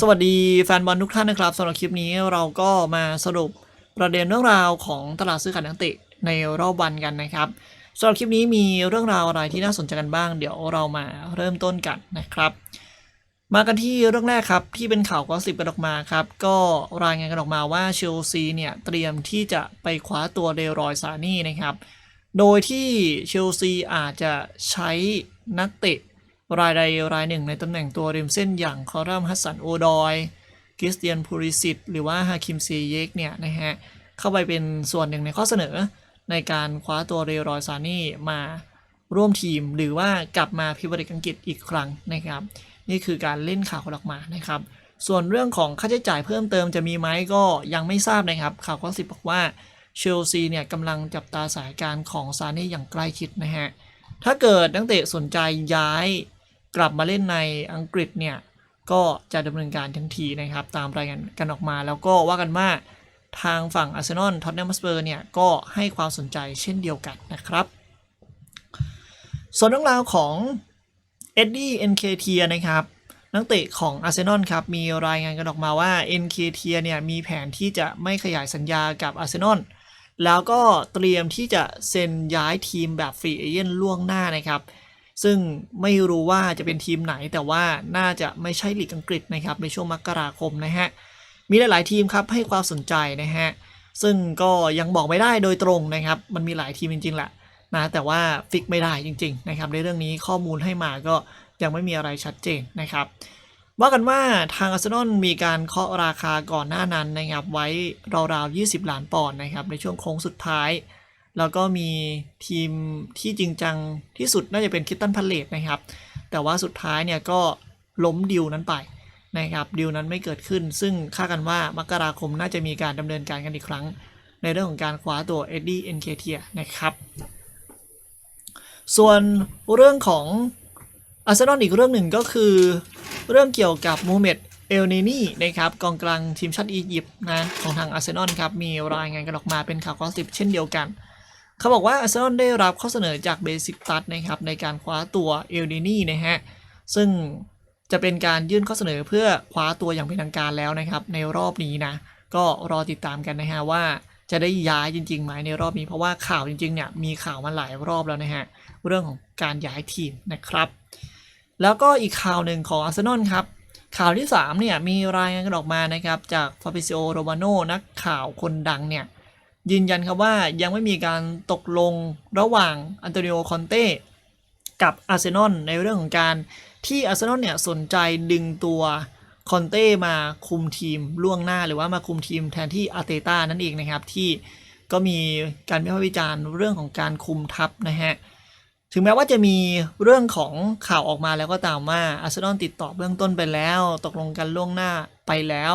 สวัสดีแฟนบอลทุกท่านนะครับสำหรับคลิปนี้เราก็มาสรุปประเด็นเรื่องราวของตลาดซื้อขายนักเตะในรอบวันกันนะครับสำหรับคลิปนี้มีเรื่องราวอะไรที่น่าสนใจกันบ้าง เดี๋ยวเรามาเริ่มต้นกันนะครับ มากันที่เรื่องแรกครับที่เป็นข่าวกอสิบกันออกมาครับก็รายงานกันออกมาว่าเชลซีเนี่ยเตรียมที่จะไปคว้าตัวเดรอยซานี่นะครับ โดยที่เชลซีอาจจะใช้นักเตะ รายใดรายหนึ่งในตำแหน่งตัวริมเส้นอย่างคอรัมฮัสสันโอดอยคริสเตียนพูริสิตหรือว่าฮาคิมซีเยกเนี่ยนะฮะเข้าไปเป็นส่วนหนึ่งในข้อเสนอ ในการคว้าตัวเรรอยซานี่มาร่วมทีมหรือว่ากลับมาพิบริกอังกฤษอีกครั้งนะครับ นี่คือการเล่นข่าวออกมานะครับ ส่วนเรื่องของค่าใช้จ่ายเพิ่มเติมจะมีไหมก็ยังไม่ทราบนะครับ ข่าวข้อสิบบอกว่าเชลซีเนี่ยกำลังจับตาสานการของซานี่อย่างใกล้ชิดนะฮะถ้าเกิดนักเตะสนใจย้าย กลับมาเล่นในอังกฤษเนี่ยก็จะดำเนินการทันทีนะครับตามรายงานกันออกมา แล้วก็ว่ากันว่าทางฝั่งอาร์เซนอลท็อตแนมสเปอร์เนี่ยก็ให้ความสนใจเช่นเดียวกันนะครับส่วนเรื่องราวของเอ็ดดี้เอ็นเคเทียนะครับนักเตะของอาร์เซนอลครับมีรายงานกันออกมาว่า NK เทียเนี่ยมีแผนที่จะไม่ขยายสัญญากับอาร์เซนอลแล้วก็เตรียมที่จะเซ็นย้ายทีมแบบฟรีเอเจนล่วงหน้านะครับ ซึ่งไม่รู้ว่าจะเป็นทีมไหน แต่ว่าน่าจะไม่ใช่ลีกอังกฤษนะครับในช่วงมกราคมนะฮะมีหลาย ๆ ทีมครับให้ความสนใจนะฮะซึ่งก็ยังบอกไม่ได้โดยตรงนะครับ มันมีหลายทีมจริงๆแหละนะแต่ว่าฟิกไม่ได้จริง ๆ นะครับ ในเรื่องนี้ข้อมูลให้มาก็ยังไม่มีอะไรชัดเจนนะครับว่ากันว่าทางอาร์เซนอลมีการเคาะราคาก่อนหน้านั้นนะครับไว้ราวๆ 20 ล้านปอนด์นะครับในช่วงโค้งสุดท้าย แล้วก็มีทีมที่จริงจังที่สุดน่าจะเป็นคิตตันพาเลตนะครับ แต่ว่าสุดท้ายเนี่ยก็ล้มดิวนั้นไปนะครับดิวนั้นไม่เกิดขึ้น ซึ่งคาดกันว่ามกราคมน่าจะมีการดำเนินการกันอีกครั้ง ในเรื่องของการคว้าตัวเอ็ดดี้เอ็นเคเทียนะครับ ส่วนเรื่องของอาร์เซนอลอีกเรื่องหนึ่งก็คือ เรื่องเกี่ยวกับมูเมดเอลเนนี่นะครับกองกลางทีมชาติอียิปต์นะของทางอาร์เซนอลครับมีรายงานกันออกมาเป็นข่าวกอสิบเช่นเดียวกัน เขาบอกว่าอาร์เซนอลได้รับข้อเสนอจากเบสิกตัดนะครับในการคว้าตัวเอลเนนี่นะฮะซึ่งจะเป็นการยื่นข้อเสนอเพื่อคว้าตัวอย่างเป็นทางการแล้วนะครับ ในรอบนี้นะ ก็รอติดตามกันนะฮะว่าจะได้ย้ายจริงๆไหมในรอบนี้เพราะว่าข่าวจริงๆเนี่ยมีข่าวมาหลายรอบแล้วนะฮะเรื่องของการย้ายทีมนะครับ แล้วก็อีกข่าวหนึ่งของอาร์เซนอลครับข่าวที่3เนี่ยมีรายงานกันออกมานะครับจากฟาบิซิโอโรมาโนนักข่าวคนดังเนี่ย ยืนยันครับว่ายังไม่มีการตกลงระหว่างอันโตนิโอคอนเต้กับอาร์เซนอลในเรื่องของการที่อาร์เซนอลเนี่ยสนใจดึงตัวคอนเต้มาคุมทีมล่วงหน้าหรือว่ามาคุมทีมแทนที่อาร์เตต้านั่นเองนะครับที่ก็มีการวิพากษ์วิจารณ์เรื่องของการคุมทัพนะฮะถึงแม้ว่าจะมีเรื่องของข่าวออกมาแล้วก็ตามว่าอาร์เซนอลติดต่อเบื้องต้นไปแล้ว ตกลงกันล่วงหน้าไปแล้ว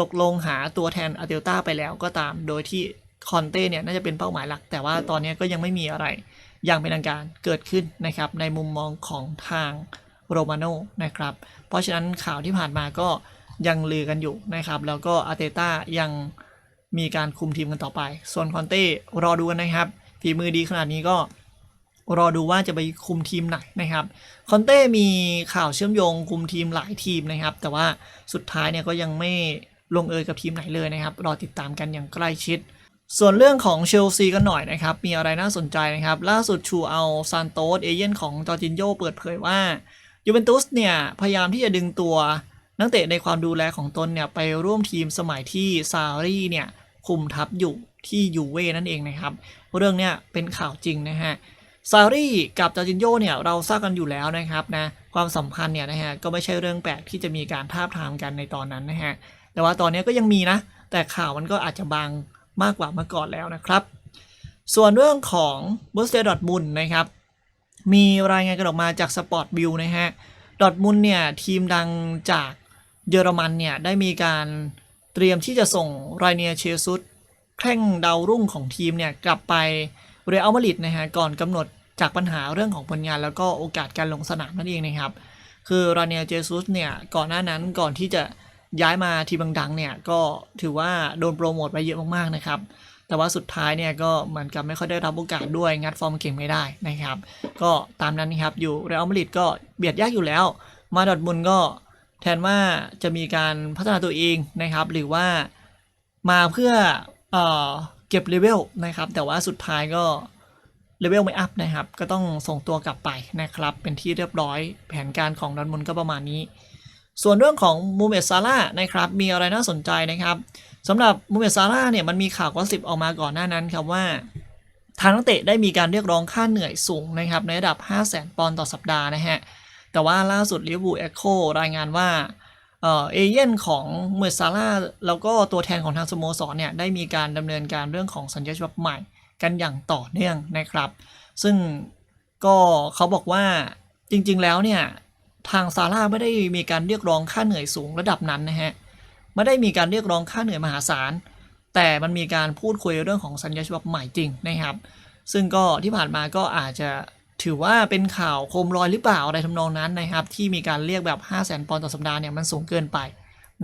ตกลงหาตัวแทนอาร์เตต้าไปแล้วก็ตาม โดยที่ คอนเต้เนี่ยน่าจะเป็นเป้าหมายหลัก แต่ว่าตอนนี้ก็ยังไม่มีอะไร อย่างเป็นทางการเกิดขึ้นนะครับ ในมุมมองของทางโรมาโนนะครับ เพราะฉะนั้นข่าวที่ผ่านมาก็ยังลือกันอยู่นะครับ แล้วก็อาเตต้ายังมีการคุมทีมกันต่อไป ส่วนคอนเต้รอดูกันนะครับฝีมือดีขนาดนี้ก็รอดูว่าจะไปคุมทีมไหนนะครับ คอนเต้มีข่าวเชื่อมโยงคุมทีมหลายทีมนะครับ แต่ว่าสุดท้ายเนี่ยก็ยังไม่ลงเอยกับทีมไหนเลยนะครับ รอติดตามกันอย่างใกล้ชิด ส่วนเรื่องของเชลซีกันหน่อยนะครับ มีอะไรน่าสนใจนะครับ ล่าสุดชูเอาซานโตสเอเย่นของจอร์จินโยเปิดเผยว่ายูเวนตุสเนี่ยพยายามที่จะดึงตัวนักเตะในความดูแลของตนเนี่ยไปร่วมทีมสมัยที่ซารีเนี่ยคุมทัพอยู่ที่ยูเว่นั่นเองนะครับ เรื่องเนี้ยเป็นข่าวจริงนะฮะซารี่กับจาจินโยเนี่ยเราทราบกันอยู่แล้วนะครับนะความสัมพันธ์เนี่ยนะฮะก็ไม่ใช่เรื่องแปลกที่จะมีการท้าทามกันในตอนนั้นนะฮะแต่ว่าตอนนี้ก็ยังมีนะ แต่ข่าวมันก็อาจจะบาง มากกว่าเมื่อก่อนแล้วนะครับ ส่วนเรื่องของบูสเตอร์ดอทมุนนะครับ มีรายงานกันออกมาจากสปอร์ตบิลนะฮะดอทมุนเนี่ย ทีมดังจากเยอรมันเนี่ย ได้มีการเตรียมที่จะส่งไรเนียเชซุสแข้งดาวรุ่งของทีมเนี่ย กลับไปเรอัลมาดริดนะฮะก่อนกำหนดจากปัญหาเรื่องของผลงานแล้วก็โอกาสการลงสนามนั่นเองนะครับ คือราเนียเจซุสเนี่ย ก่อนหน้านั้นก่อนที่จะ ย้ายมาทีมดังๆเนี่ยก็ถือว่าโดนโปรโมทไปเยอะมากๆนะครับ แต่ว่าสุดท้ายเนี่ยก็เหมือนกับไม่ค่อยได้รับโอกาสด้วยงัดฟอร์มเก่งไม่ได้นะครับ ก็ตามนั้นนะครับอยู่เรอัลมาดริดก็เบียดยากอยู่แล้ว มาดอร์ทมุนก็แทนว่าจะมีการพัฒนาตัวเองนะครับ หรือว่ามาเพื่อเออเก็บเลเวลนะครับ แต่ว่าสุดท้ายก็เลเวลไม่อัพนะครับ ก็ต้องส่งตัวกลับไปนะครับ เป็นที่เรียบร้อยแผนการของดอนมุนก็ประมาณนี้ ส่วนเรื่องของมูเมตซาร่านะครับมีอะไรน่าสนใจนะครับสำหรับมูเมตซาร่าเนี่ยมันมีข่าวกอสิบออกมาก่อนหน้านั้นครับว่าทางนักเตะได้มีการเรียกร้องค่าเหนื่อยสูงนะครับในระดับ 5 0 0 0 0 0 ปอนด์ต่อสัปดาห์นะฮะ แต่ว่าล่าสุดลิเวอร์พูลเอ็กโครายงานว่าเอเย่นของเมอร์ซาร่าแล้วก็ตัวแทนของทางสโมสรเนี่ยได้มีการดำเนินการเรื่องของสัญญาฉบับใหม่กันอย่างต่อเนื่องนะครับ ซึ่งก็เขาบอกว่าจริงๆแล้วเนี่ย ทางซาร่าไม่ได้มีการเรียกร้องค่าเหนื่อยสูงระดับนั้นนะฮะไม่ได้มีการเรียกร้องค่าเหนื่อยมหาศาล แต่มันมีการพูดคุยเรื่องของสัญญาฉบับใหม่จริงนะครับ ซึ่งก็ที่ผ่านมาก็อาจจะถือว่าเป็นข่าวโคมลอยหรือเปล่าอะไรทำนองนั้นนะครับ ที่มีการเรียกแบบ 5 0 0 0 0 0ปอนด์ต่อสัปดาห์เนี่ยมันสูงเกินไป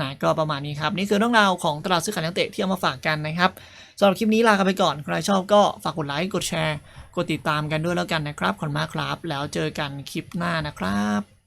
นะก็ประมาณนี้ครับ นี่คือเรื่องราวของตลาดซื้อขายนักเตะที่เอามาฝากกันนะครับสำหรับคลิปนี้ลากันไปก่อน ใครชอบก็ฝากกดไลค์กดแชร์ กดติดตามกันด้วยแล้วกันนะครับขอบคุณมากครับ แล้วเจอกันคลิปหน้านะครับ